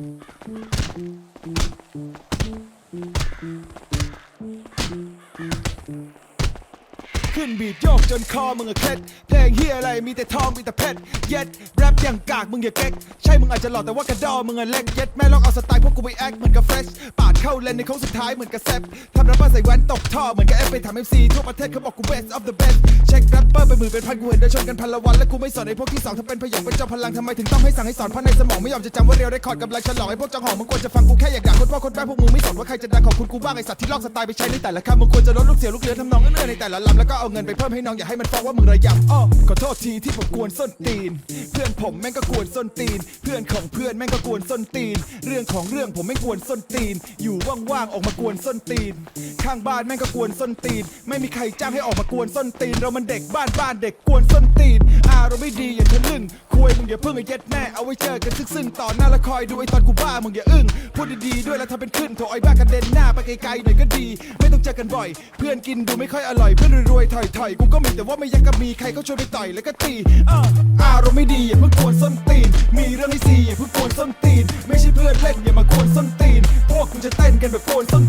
ึ้นบีดโยกจนคอมึงอะเคล็ดเพล งเฮียอะไรมีแต่ทองมีแต่เพชรเย็ดแรปอย่างกากมึงอย่าเก๊กใช่มึงอาจจะหล่อแต่ว่ากระดอมึงอะเล็กเย็ดแม่ลองเอาสไตล์พวกกูไปแอคเหมือนกับเฟรชปาดเข้าเลนในโค้งสุดท้ายเหมือนกับแซปทำแรปเปอร์ใส่แว่นตกท่อเหมือนกับเอฟไปทำเอฟซีทั่วประเทศเขาบอกกู best of the best เช็คแรปเปอร์ไปหมื่นเป็นพันกูเห็นเดินชนกันพันละวันและกูไม่สอนไอ้พวกที่สองถ้าเป็นพยองเป็นเจ้าพลังทำไมถึงต้องให้สั่งให้สอนเพราะในสมองไม่ยอมจะจำว่าเรียวได้คอร์ดกำลังฉลองไอ้พวกจังหองมึงควรจะฟังกูแค่อยากด่าคนพ่อคนแม่พวกมึงไม่สนว่าใครจะดังขอบคุณกูบ้างไอ้สัตว์ที่ลอกสไตล์ไปใช้ในแต่ละคำมึงควรจะลดลูกเสียวลูกเลือทำนองเอื้อในแต่ละลำแล้วก็เอาเงินไปเพิ่มให้น้องอย่าให้มันฟ้องว่ามึงระยำอ้อขอโทษทีที่ผมกวนส้นตีน เพื่อนผมแม่งก็กวนส้นตีน เพื่อนของเพื่อนแม่งก็กวนส้นตีน เรื่องของเรื่องผมไม่กวนส้นตีน อยู่ว่างๆออกมากวนส้นตีน ข้างบ้านแม่งก็กวนส้นตีน ไม่มีใครจ้างให้ออกมากวนส้นตีน เรามันเด็กบ้านบ้านเด็กกวนส้นตีน อารมณ์ไม่ดีอย่าทะลึ่งคุยมึงอย่าเพิ่งไอ้เย็ดแม่เอาไว้เจอกันซึ่งๆต่อหน้าและคอยดูไอ้ตอนกูบ้ามึงอย่าอึ้งพูดดีๆด้วยแล้วทำเป็นขึ้นโถไอ้บ้ากระเด็นหน้าไปไกลๆหน่อยก็ดี ไม่ต้องเจอกันบ่อย เพื่อนกินดูไม่ค่อยอร่อยเพื่อนรวยๆถอยๆกูก็มีแต่ว่าไม่อยังกับมีใครเขาชวนไปต่อยแล้วก็ตีอ้ออารมณ์ไม่ดีอย่าเพิ่งกวนส้นตีน มีเรื่องให้ซีอย่าเพิ่งกวนส้นตีน ไม่ใช่เพื่อนเล่นอย่ามากวนส้นตีน พวกคุณจะเต้นกันแบบกวนส้น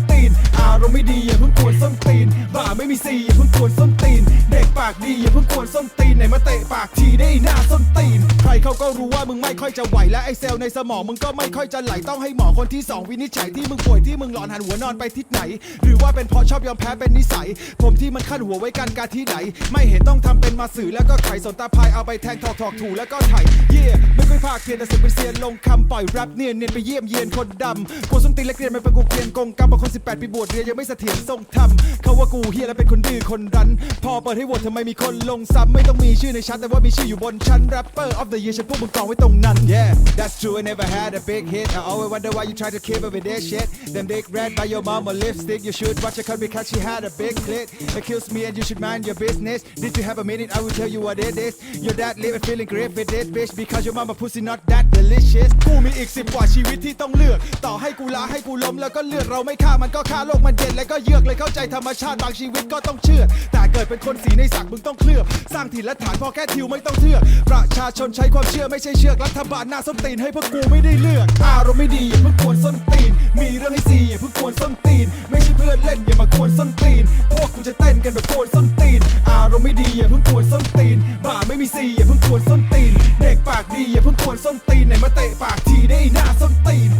ตีนอารมณ์ไม่ดีอย่าเพิ่งกวนส้นตีน บ่าไม่มีซีอย่าเพิ่งกวนส้นตีน เด็กปากดีอย่าเพิ่งกวนส้นตีนไหนมาเตะปากทีได้หน้าส้นตีน ใครเขาก็รู้ว่ามึงไม่ค่อยจะไหวและไอเซลล์ในสมองมึงก็ไม่ค่อยจะไหลต้องให้หมอคนที่สองวินิจฉัยที่มึงป่วยที่มึงหลอนหันหัวนอนไปทิศไหน หรือว่าเป็นเพราะชอบยอมแพ้เป็นนิสัย ผมที่มันขั้นหัวไว้กันการที่ไหน ไม่เห็นต้องทำเป็นมาสื่อแล้วก็ไขสนตาพายเอาไปแทงถอกถอกถูแล้วก็ไถเย่ไม่ค่อยภาคเพียนแต่สึกเป็นเซียนลงคำปล่อยแรปเนียนเนียนไปเยี่ยมเยียนคนดำกูส้นตีนและเกรียนมันเป็นกูเกียนกงกรรมบางคน18ปีบวชเรียนยังไม่เสถียรทรงธรรมเขาว่ากูเฮียและเป็นคนดื้อคนรั้นพอเปิดให้โหวตทำไมมีคนลงซ้ำไม่ต้องมีชื่อในชั้นแต่ว่ามีชื่ออยู่บนชั้น rapper of the year ฉันพวกมึงกองไว้ตรงนั้น yeah that's true I never had a big hit I always wonder why you try to keep up with that shit them big red by your mama lipstick you should watch her cut because she had a big clit accuse me and you should mind your business did you have a minute I will tell you what it is your dad living feeling great with this bitch because your mama pussy not that delicious กูมีอีกสิบกว่าชีวิตที่ต้องเลือก ต่อให้กูลาให้กูล้มแล้วก็เลือดเราไม่ฆ่ามันก็ฆ่าโลกมันเย็นแล้วก็เยือกเลยเข้าใจธรรมชาติบางชีวิตก็ต้องเชื่อ แต่เกิดเป็นคนสีในสักมึงต้องเคลือบ สร้างถิ่นและฐานพอแค่ทิวไม่ต้องเทือกประชาชนใช้ความเชื่อไม่ใช่เชือกรัฐบาลหน้าส้นตีนให้พวกกูไม่ได้เลือก อารมณ์ไม่ดีอย่าเพิ่งกวนส้นตีน มีเรื่องให้ซีอย่าเพิ่งกวนส้นตีน ไม่ใช่เพื่อนเล่นอย่ามากวนส้นตีน พวกกูจะเต้นกันแบบกวนส้นตีน อารมณ์ไม่ดีอย่าเพิ่งกวนส้นตีนบ่าไม่มีซีอย่าเพิ่งกวนส้นตีน เด็กปากดีอย่าเพิ่งกวนส้นตีนไหนมาเตะปากทีได้หน้าส้นตีน